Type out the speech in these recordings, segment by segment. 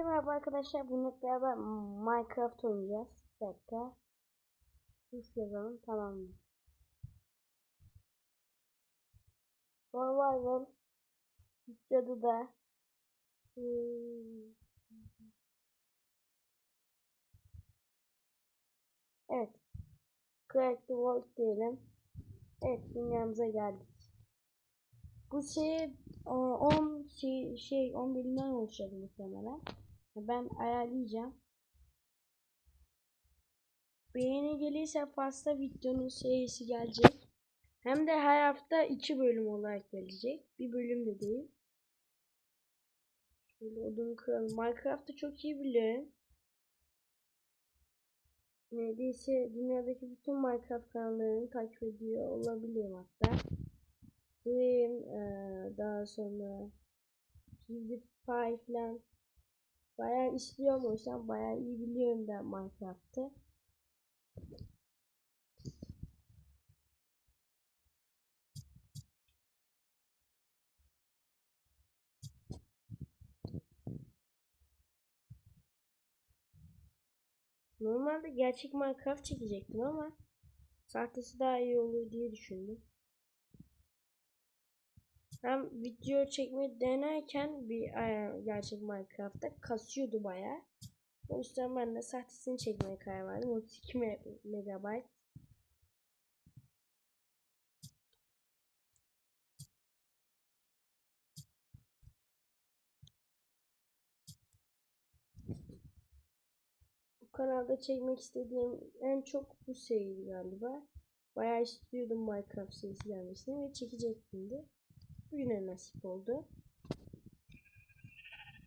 Hepinize merhaba arkadaşlar. Bugün beraber Minecraft oynayacağız. Bir dakika. Rus yazalım. Tamam mı? Survival. Cadı da. Hmm. Evet. Crack the World diyelim. Evet dünyamıza geldik. Bu şey 10 şey, şey 10 bölümden olacak muhtemelen. Ben ayarlayacağım. Beğeni gelirse fazla videonun serisi gelecek. Hem de her hafta 2 bölüm olarak gelecek. Bir bölüm de değil. Şöyle odun kıralım. Minecraft'ı çok iyi biliyorum. Neredeyse dünyadaki bütün Minecraft kanallarını takip ediyor olabilirim hatta. Dream, ee, daha sonra PewDiePie falan bayağı istiyorum o yüzden bayağı iyi biliyorum ben Minecraft'ı. Normalde gerçek Minecraft çekecektim ama sahtesi daha iyi olur diye düşündüm. Hem video çekmeyi denerken bir e, gerçek Minecraft'ta kasıyordu baya. O yüzden ben de sahtesini çekmeye karar verdim. 32 me megabayt. Bu kanalda çekmek istediğim en çok bu seriydi galiba. Bayağı istiyordum Minecraft serisi gelmesini ve çekecektim de. Bugüne nasip oldu.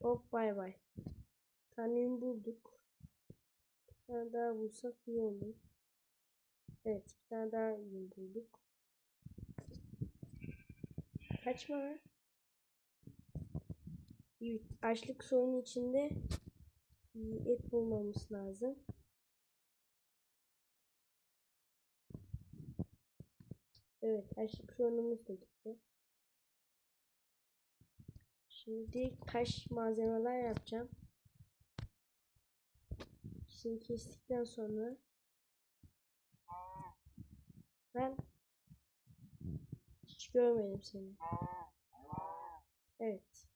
Hop bay bay. Taneyi bulduk. Bir tane daha bulsak iyi olur. Evet bir tane daha yün bulduk. Kaçma. Evet açlık sorunu içinde et bulmamız lazım. Evet açlık sorunumuz da gitti. Şimdi taş malzemeler yapacağım. Şimdi kestikten sonra ben hiç görmedim seni. Evet.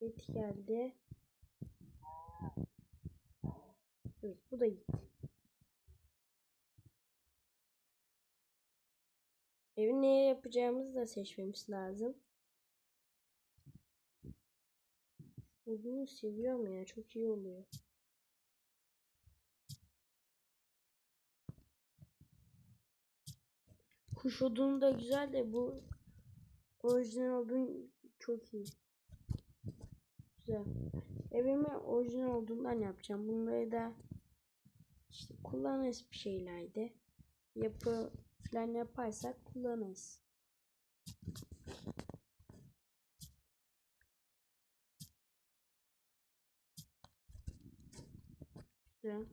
Et geldi. Evet bu da gitti. Evi neye yapacağımızı da seçmemiz lazım. Odunu seviyorum ya. Çok iyi oluyor. Kuş odunu da güzel de bu orijinal odun çok iyi. Güzel. Evimi orijinal odundan yapacağım. Bunları da işte kullanırız bir şeylerde. Yapı falan yaparsak kullanırız. Güzel.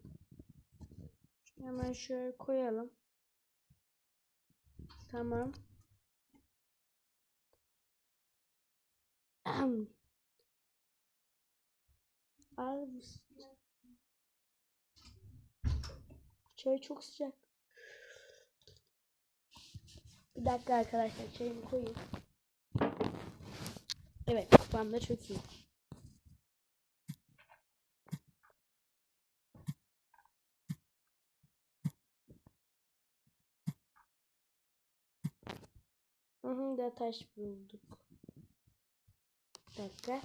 Hemen şöyle koyalım. Tamam. Al Çay çok sıcak. Bir dakika arkadaşlar çayımı koyayım. Evet kafamda çok iyi. Hı da taş bulduk. Bir dakika.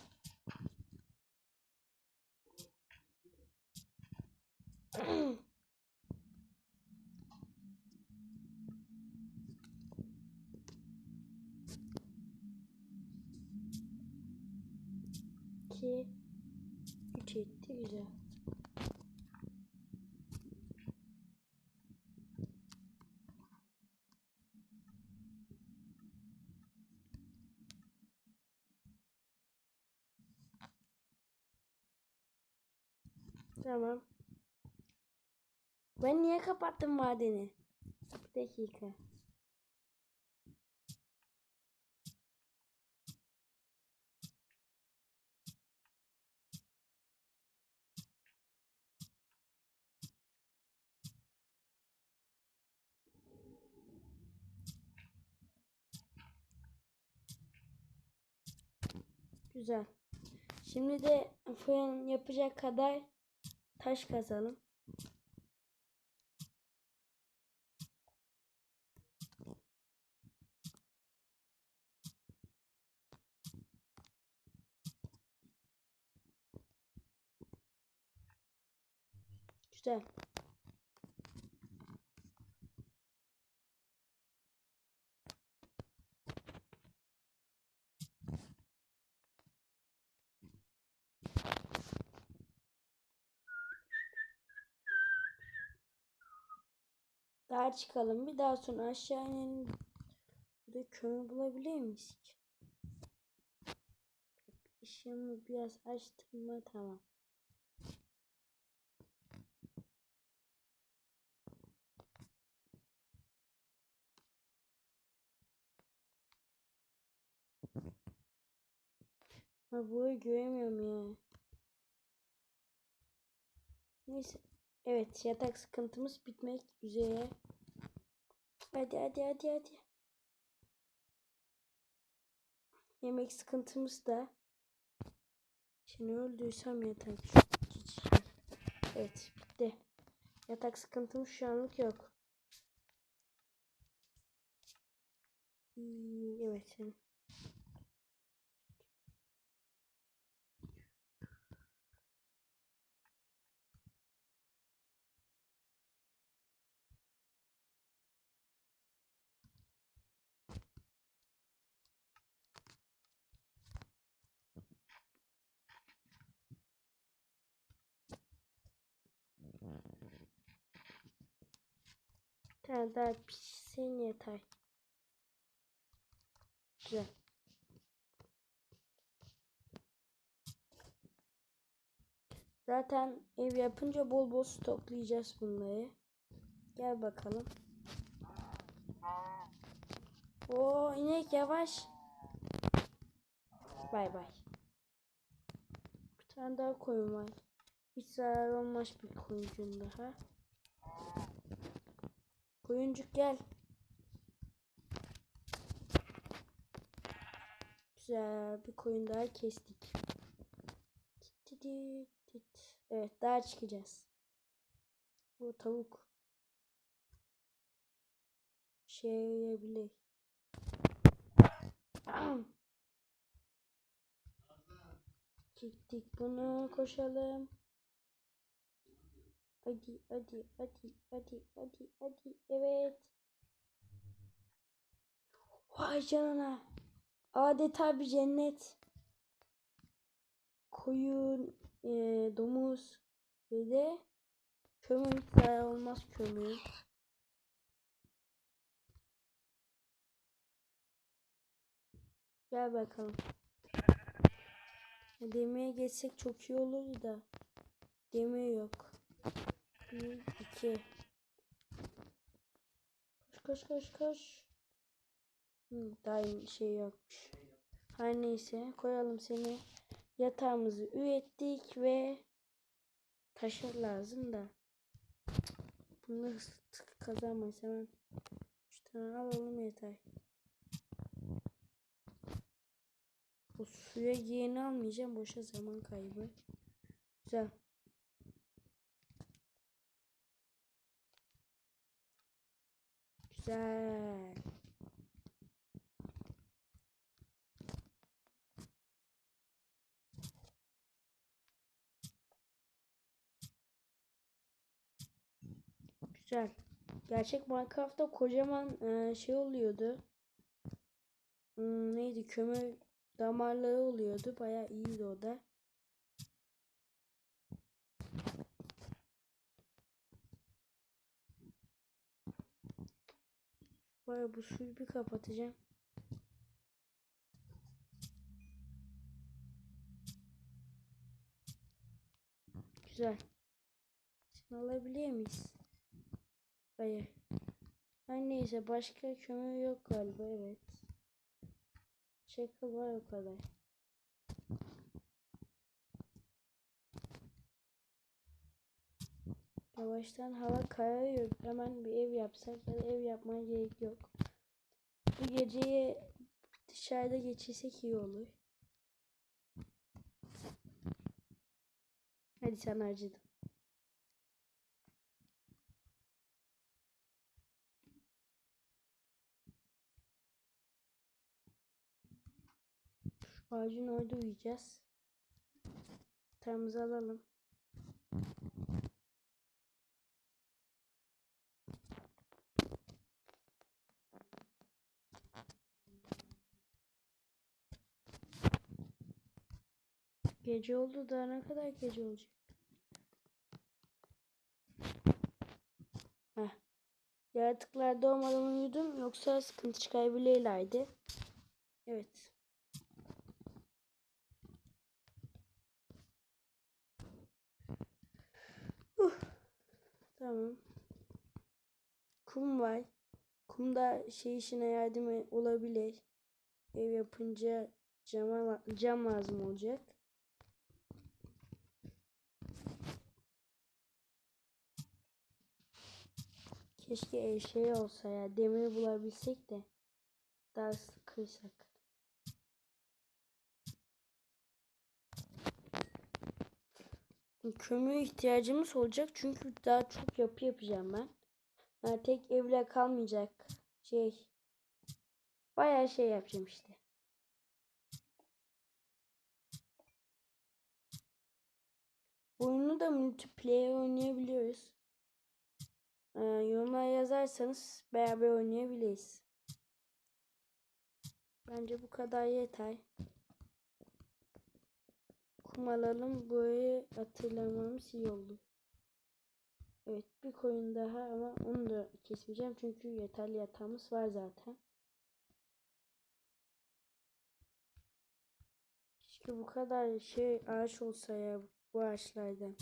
Tamam. Ben niye kapattım madeni? Bir dakika. Güzel. Şimdi de fırın yapacak kadar taş kazalım. Güzel. Daha çıkalım. Bir daha sonra aşağı inelim. Burada kömür bulabilir miyiz ki? Işığımı biraz açtım mı tamam. Ha burayı göremiyorum ya. Neyse. Evet yatak sıkıntımız bitmek üzere. Hadi hadi hadi hadi. Yemek sıkıntımız da. Şimdi öldüysem yatak. Evet bitti. Yatak sıkıntımız şu anlık yok. Hmm, Evet. Bir tane daha pişsin yeter. Güzel. Zaten ev yapınca bol bol stoklayacağız bunları. Gel bakalım. O inek yavaş. Bay bay. Bir tane daha koyun var. Hiç zarar olmaz bir koyuncun daha. Koyuncuk gel. Güzel bir koyun daha kestik. Evet daha çıkacağız. Bu tavuk. Şey yiyebilir. Gittik bunu koşalım. Hadi hadi hadi hadi hadi hadi evet. Vay canına. Adeta bir cennet. Koyun, e, domuz ve de kömür olmaz kömür. Gel bakalım. Demeye geçsek çok iyi olur da. Demir yok. Bir, iki. Koş koş koş koş. Hı, daha şey yokmuş. Her neyse koyalım seni. Yatağımızı ürettik ve taşır lazım da. Bunu kazanmayız hemen. Üç tane alalım yeter. Bu suya giğeni almayacağım. Boşa zaman kaybı. Güzel. Güzel. Güzel. Gerçek Minecraft'ta kocaman e, şey oluyordu. Hmm, neydi? Kömür damarları oluyordu. Bayağı iyiydi o da. Bayağı bu suyu bir kapatacağım. Güzel. Şimdi alabiliyor miyiz? Hayır. Her neyse başka kömür yok galiba evet. Çakıl var o kadar. Yavaştan hava kararıyor. Hemen bir ev yapsak ya da ev yapmaya gerek yok. Bu geceyi dışarıda geçirsek iyi olur. Hadi sen harcadın. Ağacın orada uyuyacağız. Termizi alalım. Gece oldu daha ne kadar gece olacak? Heh. Yaratıklar doğmadan uyudum yoksa sıkıntı çıkarabilirlerdi. Evet. Uh. Tamam. Kum var. Kum da şey işine yardım olabilir. Ev yapınca cama, cam lazım olacak. Keşke ev şey olsa ya demir bulabilsek de daha sık kırsak. Kömüre ihtiyacımız olacak çünkü daha çok yapı yapacağım ben. Yani tek evle kalmayacak şey. Bayağı şey yapacağım işte. Oyunu da multiplayer oynayabiliyoruz. Ee, yorumlara yazarsanız beraber oynayabiliriz. Bence bu kadar yeter. Kum alalım. Burayı hatırlamamız iyi oldu. Evet bir koyun daha ama onu da kesmeyeceğim çünkü yeterli yatağımız var zaten. Keşke bu kadar şey ağaç olsa ya bu ağaçlardan.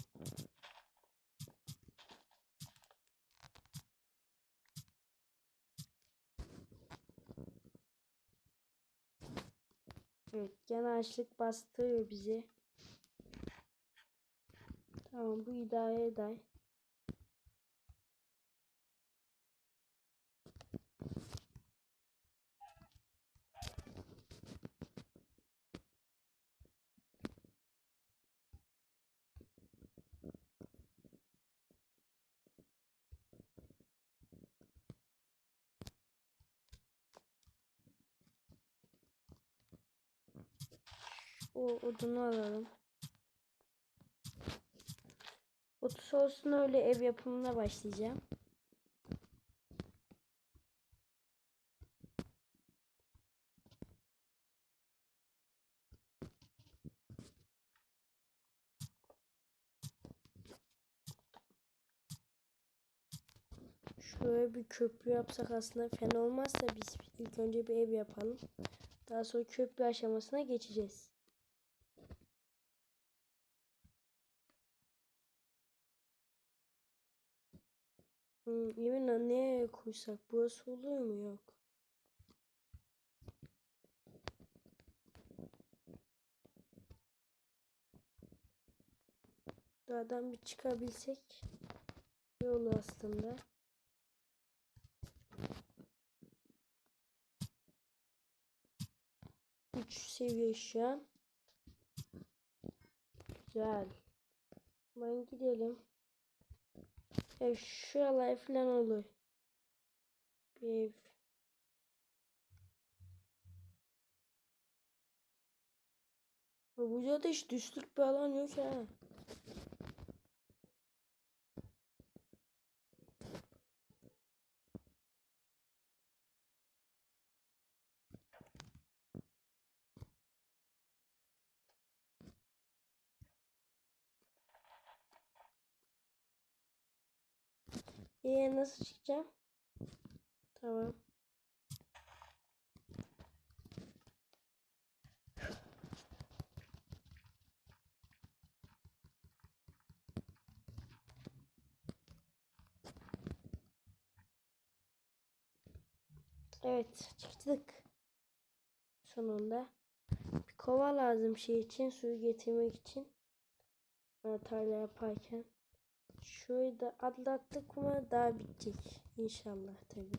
Evet gene açlık bastırıyor bizi. Tamam bu idare eder. O odunu alalım. Otuz olsun öyle ev yapımına başlayacağım. Şöyle bir köprü yapsak aslında fena olmazsa biz ilk önce bir ev yapalım. Daha sonra köprü aşamasına geçeceğiz. Hmm, yemin nereye koysak burası oluyor mu yok. Dağdan bir çıkabilsek iyi olur aslında. Üç seviye şu an. Güzel. Ben gidelim. Ev şuralar falan olur. Bir ev. Burada da hiç düştük bir alan yok ha. Ee nasıl çıkacağım? Tamam. Evet çıktık. Sonunda. Bir kova lazım şey için suyu getirmek için. Tarla yaparken. Şurayı da atlattık mı daha bitecek. İnşallah tabi.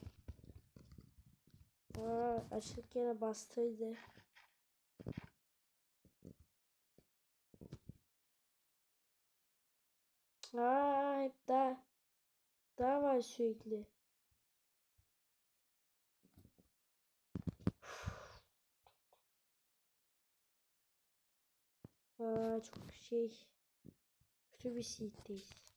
Aa, açlık yine bastıydı. Aa hep daha daha var sürekli. Aa çok şey kötü bir seatteyiz.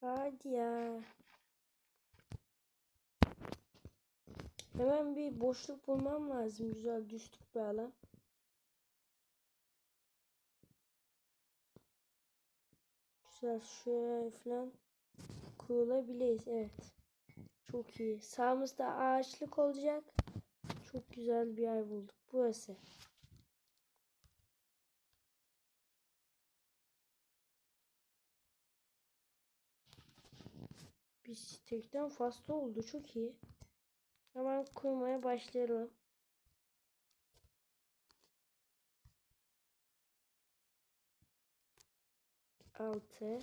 Hadi ya. Hemen bir boşluk bulmam lazım. Güzel düştük bir alan. Güzel şöyle falan kurulabiliriz. Evet. Çok iyi. Sağımızda ağaçlık olacak. Çok güzel bir yer bulduk. Burası. Bir stekten fazla oldu. Çok iyi. Hemen kurmaya başlayalım. Altı.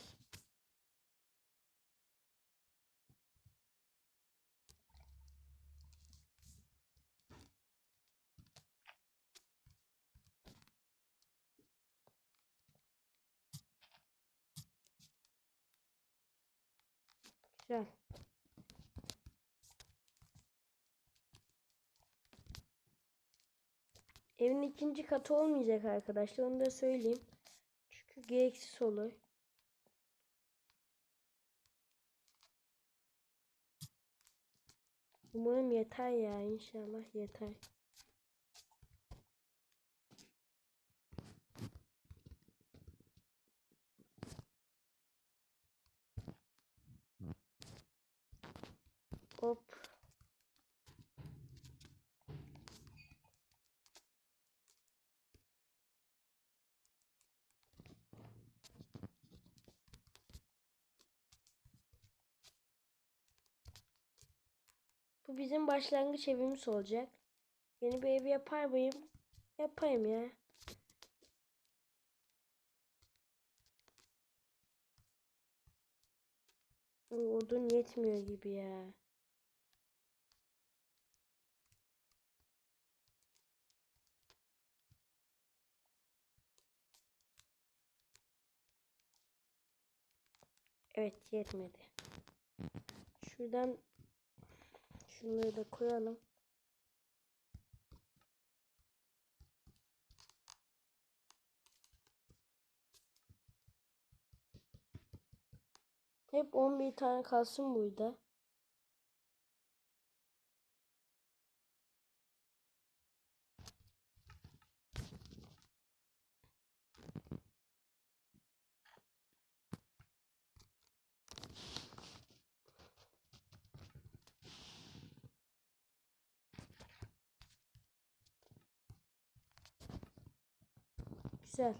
Güzel. Evin ikinci katı olmayacak arkadaşlar. Onu da söyleyeyim. Çünkü gereksiz olur. Umarım yeter ya. İnşallah yeter. Hop. Bizim başlangıç evimiz olacak. Yeni bir ev yapar mıyım? Yapayım ya. Odun yetmiyor gibi ya. Evet yetmedi. Şuradan şunları da koyalım. Hep 11 tane kalsın burada. Güzel.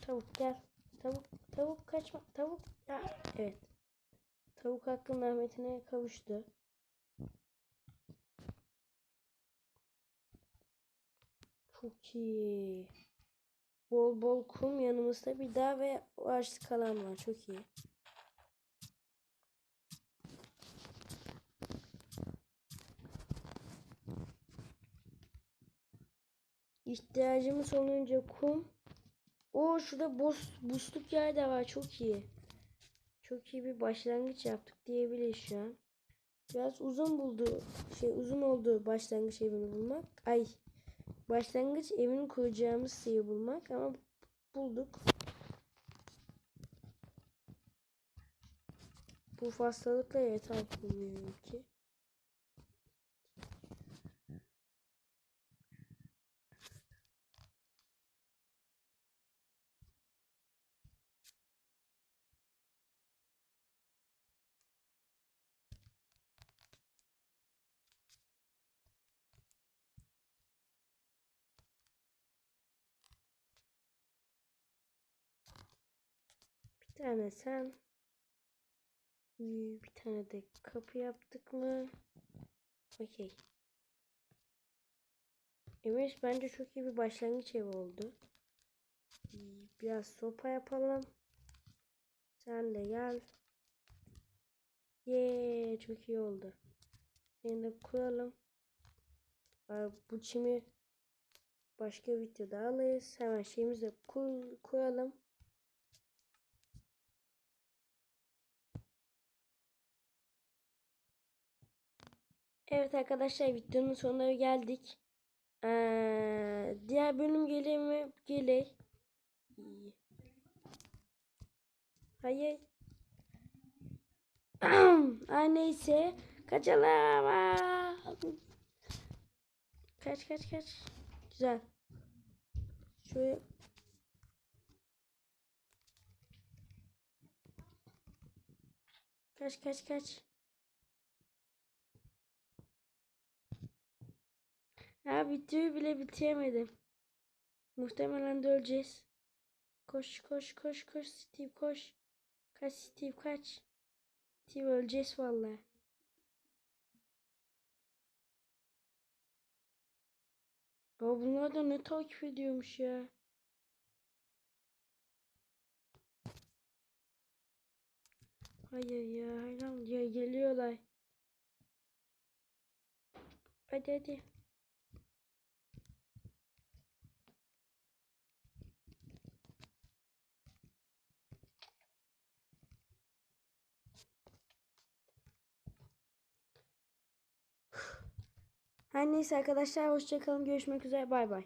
Tavuk gel. Tavuk, tavuk kaçma. Tavuk. Ya, evet. Tavuk hakkın rahmetine kavuştu. Çok iyi. Bol bol kum yanımızda bir daha ve ağaçlık alan var. Çok iyi. İhtiyacımız olunca kum. O şurada boş busluk yer de var. Çok iyi. Çok iyi bir başlangıç yaptık diyebiliriz şu an. Biraz uzun buldu. Şey uzun oldu başlangıç evini bulmak. Ay. Başlangıç evini kuracağımız yeri bulmak ama bulduk. Bu hastalıkla yeter bilmiyorum ki. Tane sen. Bir tane de kapı yaptık mı? Okey. Emir bence çok iyi bir başlangıç evi oldu. Biraz sopa yapalım. Sen de gel. Yeee çok iyi oldu. Seni de kuralım. Bu çimi başka videoda alırız. Hemen şeyimizi kur, kuralım. Evet arkadaşlar videonun sonuna geldik. Ee, diğer bölüm gelir mi? Gelir. Hayır. Ay neyse. Kaçalım. Kaç kaç kaç. Güzel. Şöyle. Kaç kaç kaç. Ha videoyu bile bitiremedim. Muhtemelen de öleceğiz. Koş koş koş koş Steve koş. Kaç Steve kaç. Steve öleceğiz vallahi. Ya bunlar da ne takip ediyormuş ya. Hayır ya hayran ya geliyorlar. Hadi hadi. Her neyse arkadaşlar hoşçakalın görüşmek üzere bay bay.